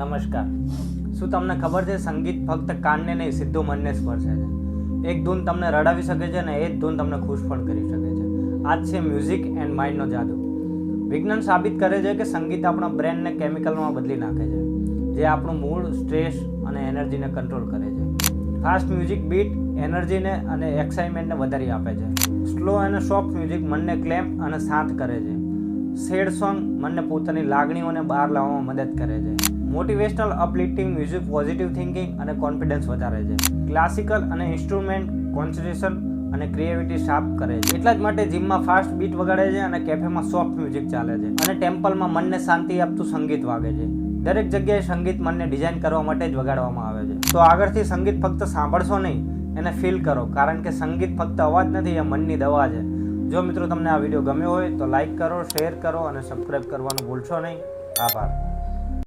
નમસ્કાર. શું તમને ખબર છે, સંગીત ફક્ત કાનને નહીં, સીધું મનને સ્પર્શે છે? એક ધૂન તમને રડાવી શકે છે અને એ જ ધૂન તમને ખુશ પણ કરી શકે છે. આ છે મ્યુઝિક એન્ડ માઇન્ડનો જાદુ. વિજ્ઞાન સાબિત કરે છે કે સંગીત આપણા બ્રેનને કેમિકલમાં બદલી નાખે છે, જે આપણું મૂડ સ્ટ્રેસ અને એનર્જીને કંટ્રોલ કરે છે. ફાસ્ટ મ્યુઝિક બીટ એનર્જીને અને એક્સાઇટમેન્ટને વધારી આપે છે. સ્લો અને સોફ્ટ મ્યુઝિક મનને ક્લેમ અને શાંત કરે છે. સેડ સોંગ મનને પોતાની લાગણીઓને બહાર લાવવામાં મદદ કરે છે. Motivational uplifting music positive thinking અને કોન્ફિડન્સ વધારે છે. ક્લાસિકલ અને ઇન્સ્ટ્રુમેન્ટ કોન્સન્ટ્રેશન અને ક્રિએટિવિટી શાર્પ કરે છે. એટલા જ માટે જીમમાં ફાસ્ટ બીટ વગાડે છે અને કેફેમાં સોફ્ટ મ્યુઝિક ચાલે છે. અને ટેમ્પલમાં મનને શાંતિ આપતું સંગીત વાગે છે. દરેક જગ્યાએ સંગીત મનને ડિઝાઇન કરવા માટે જ વગાડવામાં આવે છે. તો આગળથી સંગીત ફક્ત સાંભળશો નહીં, એને ફીલ કરો. કારણ કે સંગીત ફક્ત અવાજ નથી, એ મનની દવા છે. જો મિત્રો તમને આ વીડિયો ગમ્યો હોય તો લાઈક કરો શેર કરો અને સબસ્ક્રાઈબ કરવાનું ભૂલશો નહીં. આભાર.